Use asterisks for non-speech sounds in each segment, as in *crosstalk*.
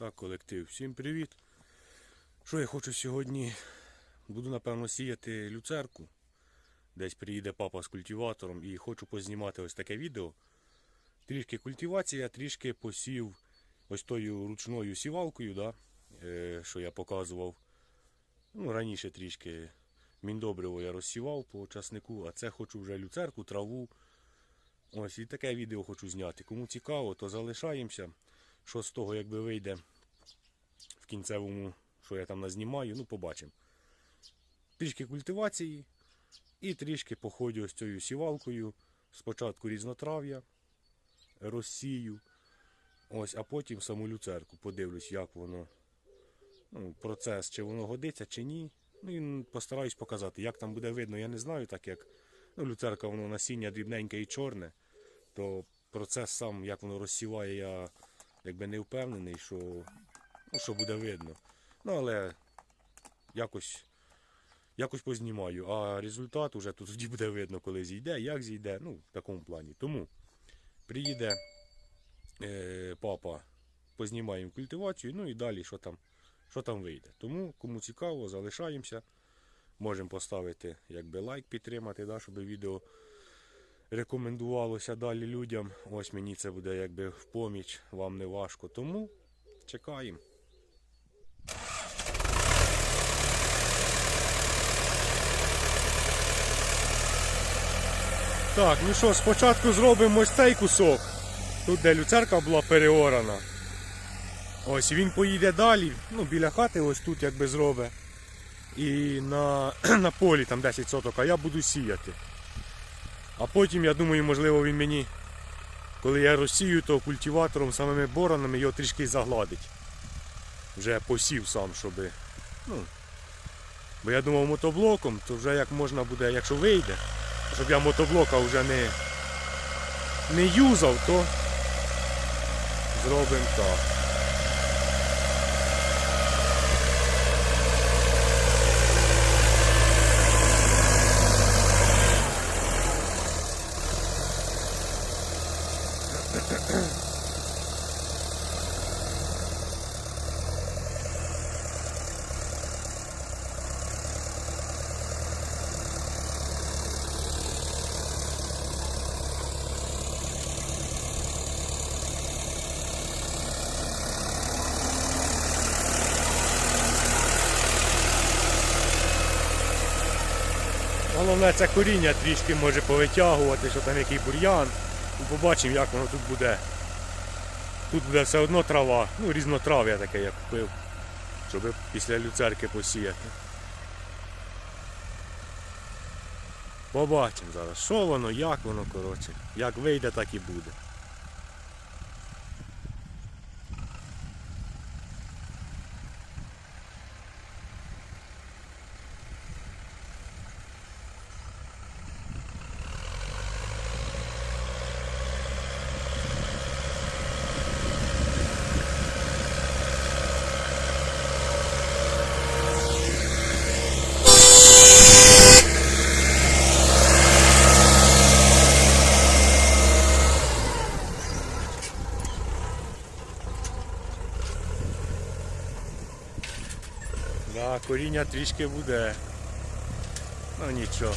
Так, колектив, всім привіт. Що я хочу сьогодні? Буду, напевно, сіяти люцерку. Десь приїде папа з культиватором і хочу познімати ось таке відео. Трішки культивація, трішки посів ось тою ручною сівалкою, да, е, що я показував. Ну, раніше трішки міндобриво я розсівав по часнику, а це хочу вже люцерку, траву. Ось і таке відео хочу зняти. Кому цікаво, то залишаємося. Що з того, якби вийде в кінцевому, що я там назнімаю, ну побачимо. Трішки культивації і трішки походю ось цією сівалкою. Спочатку різнотрав'я, розсію. Ось, а потім саму люцерку. Подивлюсь, як воно. Ну, процес, чи воно годиться, чи ні. Ну і постараюсь показати, як там буде видно, я не знаю, так як ну, люцерка, воно насіння дрібненьке і чорне, то процес сам, як воно розсіває, я якби не впевнений, що, ну, що буде видно. Ну, але якось, якось познімаю. А результат уже тут тоді буде видно, коли зійде, як зійде, ну, в такому плані. Тому приїде е, папа, познімаємо культивацію, ну і далі, що там, що там вийде. Тому, кому цікаво, залишаємося. Можемо поставити якби лайк підтримати, да, щоб відео рекомендувалося далі людям. Ось мені це буде якби в поміч, вам не важко. Тому чекаємо. Так, ну що, спочатку зробимо ось цей кусок. Тут де люцерка була переорана. Ось він поїде далі, ну біля хати ось тут якби зробить. І на, *clears throat* на полі там 10 соток, а я буду сіяти. А потім, я думаю, можливо, він мені, коли я розсію, то культиватором, самими боронами його трішки загладить. Вже посів сам, щоб. Ну, бо я думав мотоблоком, то вже як можна буде, якщо вийде, щоб я мотоблока вже не, не юзав, то зробимо так. Головне це коріння трішки може повитягувати, що там який бур'ян. І побачимо, як воно тут буде. Тут буде все одно трава, ну різнотрав'я таке я купив, щоб після люцерки посіяти. Побачимо зараз, що воно, як воно, коротше. Як вийде, так і буде. Да, коріння трішки буде. Ну нічого.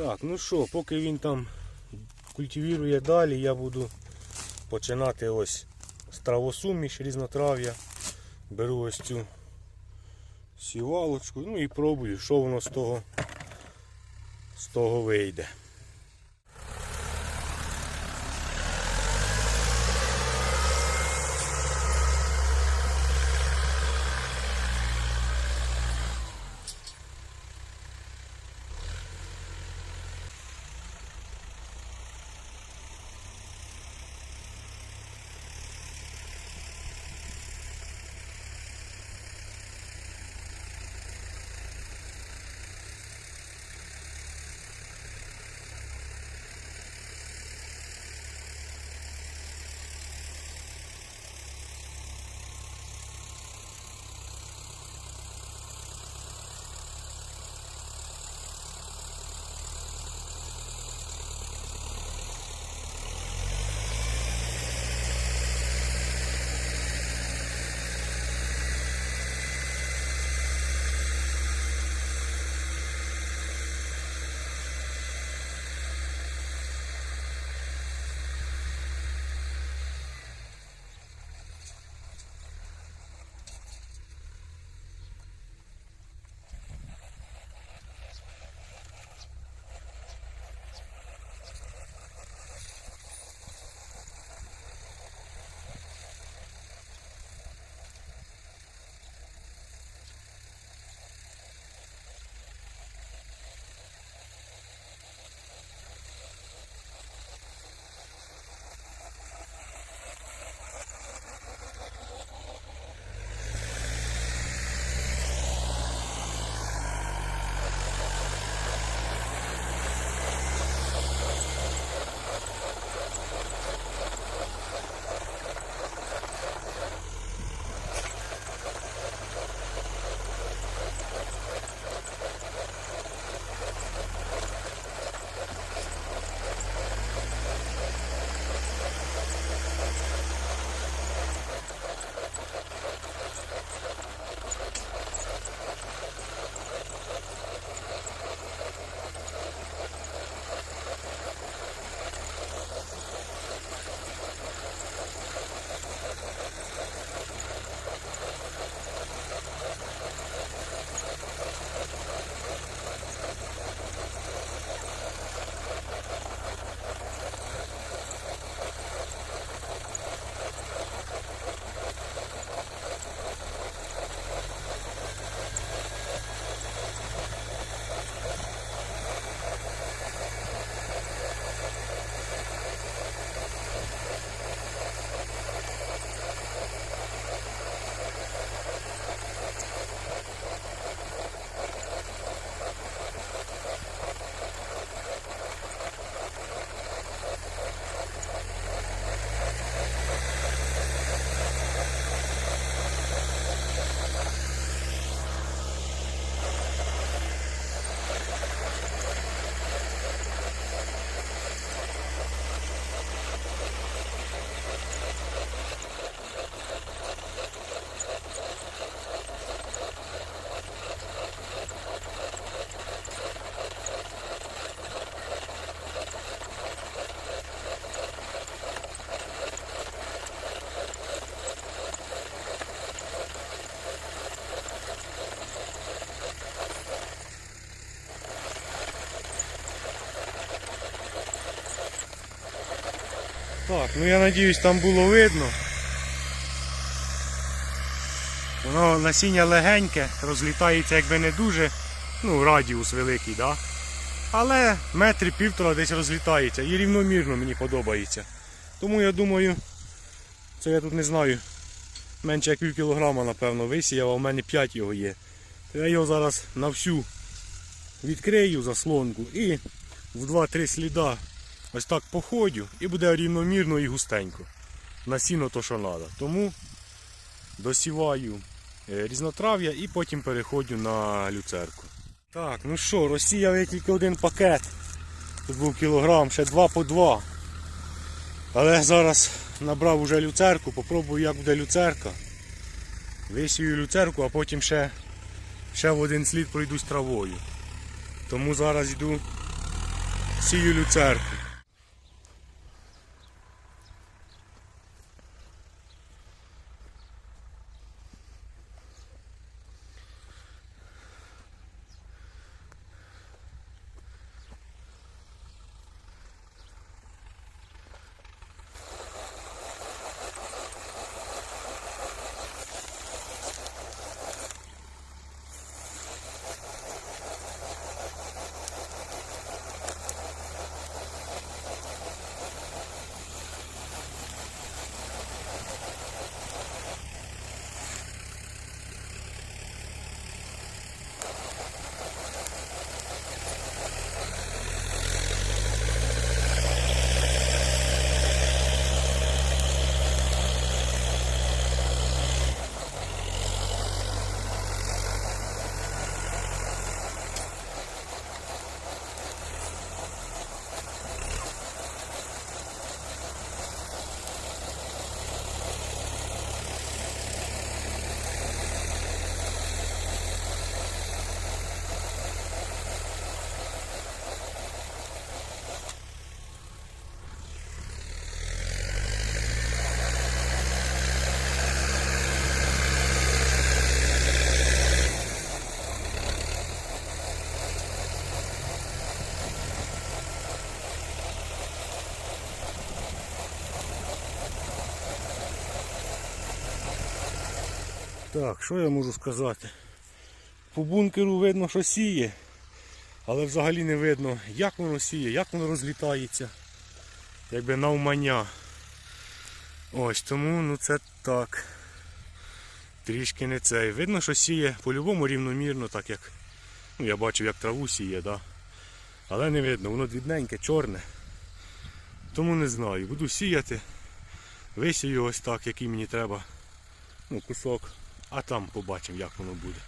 Так, ну що, поки він там культивірує далі, я буду починати ось з травосуміш різнотрав'я. Беру ось цю сівалочку, ну і пробую, що воно з того, з того вийде. Так, ну я надіюсь там було видно. Воно насіння легеньке, розлітається якби не дуже, ну радіус великий, да? але метрів півтора десь розлітається і рівномірно мені подобається. Тому я думаю, це я тут не знаю, менше як пів кілограма, напевно, висіяв, а в мене 5 його є. То я його зараз на всю відкрию заслонку і в 2-3 сліда ось так походю і буде рівномірно і густенько. На сіно то, що треба. Тому досіваю е, різнотрав'я і потім переходжу на люцерку. Так, ну що, розсіяв я тільки один пакет. Тут був кілограм, ще два по два. Але зараз набрав уже люцерку, попробую як буде люцерка. Висію люцерку, а потім ще, ще в один слід пройдусь травою. Тому зараз йду сію люцерку. Так, що я можу сказати? По бункеру видно, що сіє, але взагалі не видно, як воно сіє, як воно розлітається. Якби навмання. Ось тому ну це так. Трішки не цей. Видно, що сіє по-любому рівномірно, так як. Ну, я бачив, як траву сіє, да. але не видно, воно дрібненьке, чорне. Тому не знаю. Буду сіяти. Висію ось так, який мені треба. Ну, кусок. А там побачимо, як воно буде.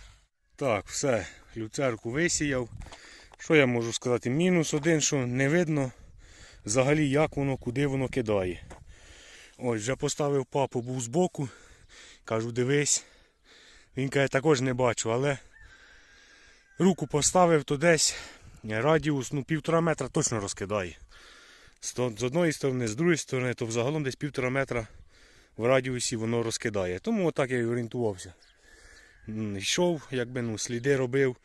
Так, все, люцерку висіяв. Що я можу сказати? Мінус один, що не видно взагалі, як воно, куди воно кидає. Ось, вже поставив папу, був збоку. Кажу, дивись. Він каже, також не бачу, але руку поставив, то десь радіус ну, півтора метра точно розкидає. З одної сторони, з другої сторони, то взагалом десь півтора метра в радіусі воно розкидає. Тому отак я і орієнтувався. Йшов, якби ну, сліди робив,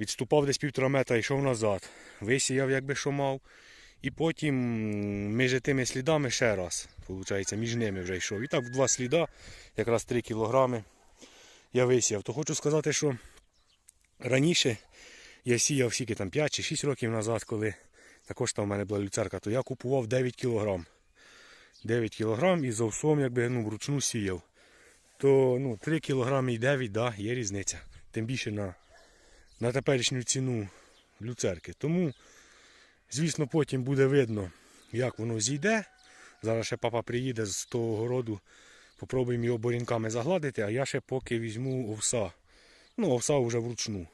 відступав десь півтора метра, йшов назад. Висіяв, якби що мав. І потім між тими слідами ще раз. Получається, між ними вже йшов. І так в два сліда, якраз 3 кілограми я висіяв. То хочу сказати, що раніше я сіяв скільки там 5 чи 6 років назад, коли також там в мене була люцерка, то я купував 9 кілограм. 9 кілограм і з овсом якби ну, вручну сіяв. То ну, 3 кілограми і 9, да, є різниця. Тим більше на, на теперішню ціну люцерки. Тому, звісно, потім буде видно, як воно зійде. Зараз ще папа приїде з того городу, попробуємо його борінками загладити, а я ще поки візьму овса. Ну, овса вже вручну. У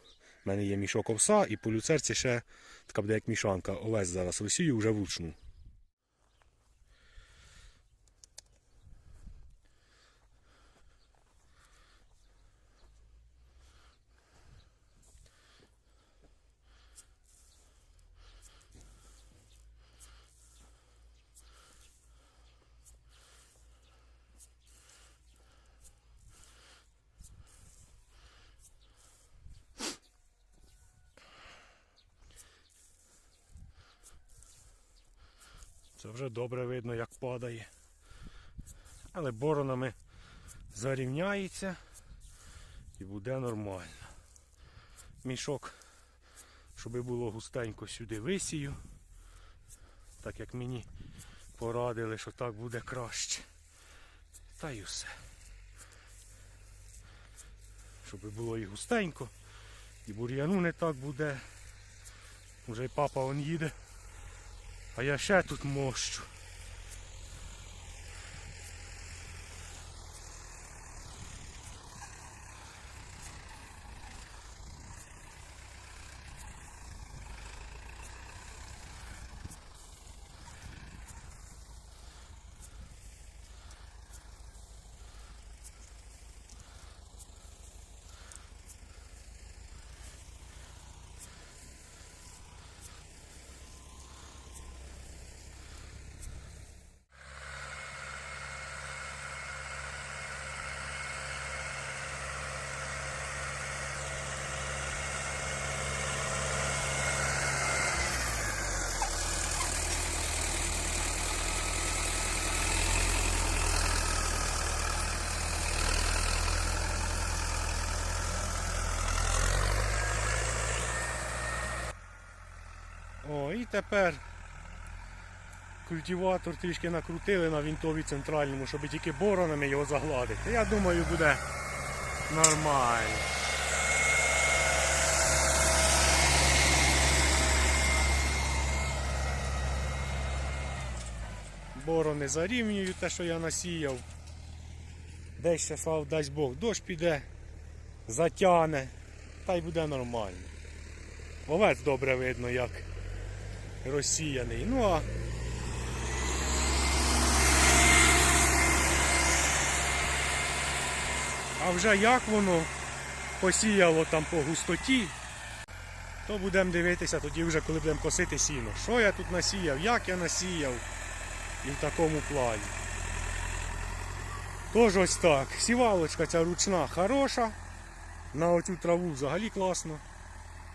мене є мішок овса і по люцерці ще така буде як мішанка. Овес зараз розсію вже вручну. Це вже добре видно, як падає. Але боронами зарівняється і буде нормально. Мішок, щоб було густенько сюди висію. Так як мені порадили, що так буде краще. Та й все. Щоб було і густенько, і бур'яну не так буде. Уже й папа он їде. А я ще тут мощу. Тепер культиватор трішки накрутили на вінтові центральному, щоб тільки боронами його загладити. Я думаю, буде нормально. Борони зарівнюю те, що я насіяв. Десь ще слав, дасть Бог, дощ піде, затяне, та й буде нормально. Овець добре видно, як розсіяний. Ну а А вже як воно посіяло там по густоті, то будемо дивитися тоді вже, коли будемо косити сіно. Що я тут насіяв, як я насіяв і в такому плані. Тож ось так. Сівалочка ця ручна хороша. На оцю траву взагалі класно.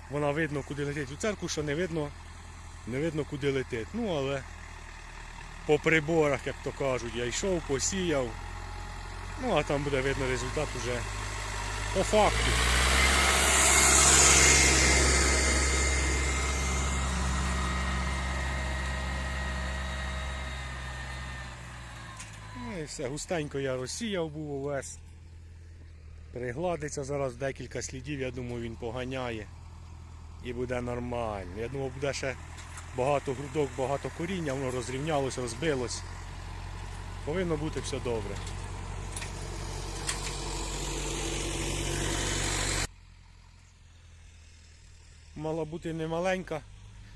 Вона видно, куди летить у церкву, що не видно, не видно, куди летить. Ну, але по приборах, як то кажуть, я йшов, посіяв. Ну, а там буде видно результат уже по факту. Ну і все, густенько я розсіяв був увесь. Пригладиться зараз декілька слідів, я думаю, він поганяє і буде нормально. Я думаю, буде ще багато грудок, багато коріння, воно розрівнялось, розбилось. Повинно бути все добре. Мала бути не маленька,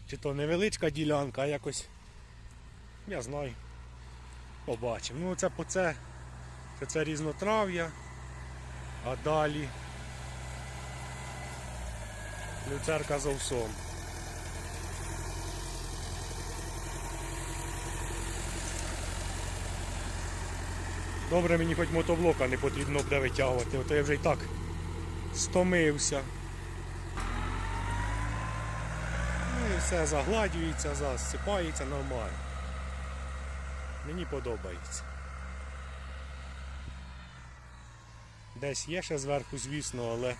чи то невеличка ділянка, а якось, я знаю, побачимо. Ну це по це, це, це різнотрав'я, а далі люцерка з овсом. Добре, мені хоч мотоблока не потрібно буде витягувати, ото то я вже і так стомився. Ну і все загладюється, засипається нормально. Мені подобається. Десь є ще зверху, звісно, але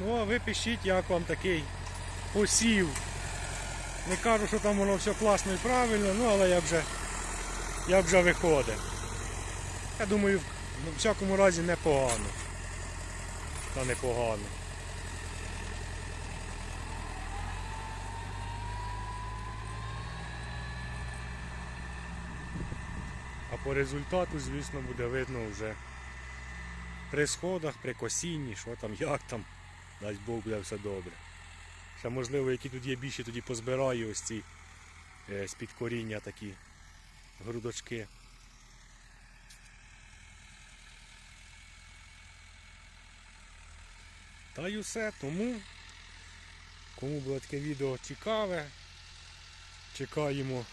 Ну, а ви пишіть, як вам такий посів. Не кажу, що там воно все класно і правильно, ну але як вже, як вже виходить. Я думаю, ну, в всякому разі непогано. Та непогано. А по результату, звісно, буде видно вже при сходах, при косінні, що там, як там. Дасть Бог буде все добре. Ще можливо, які тут є більші, тоді позбираю ось ці е, з-під коріння такі грудочки. Та й усе. Тому, кому було таке відео цікаве, чекаємо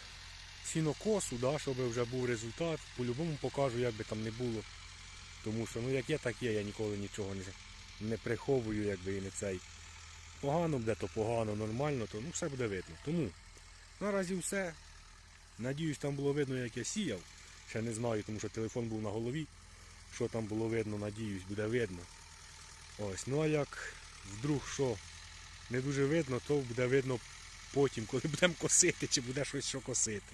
сінокосу, да, щоб вже був результат. По-любому покажу, як би там не було. Тому що ну як є, так є, я ніколи нічого не, не приховую, якби і не цей. Погано буде, то погано, нормально, то ну все буде видно. Тому наразі все. Надіюсь, там було видно, як я сіяв. Ще не знаю, тому що телефон був на голові. Що там було видно, надіюсь, буде видно. Ось, ну а як вдруг що не дуже видно, то буде видно потім, коли *laughs* будемо косити, чи буде щось що косити.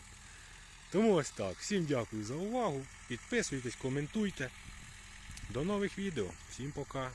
Тому ось так. Всім дякую за увагу. Підписуйтесь, коментуйте. До нових відео. Всім пока.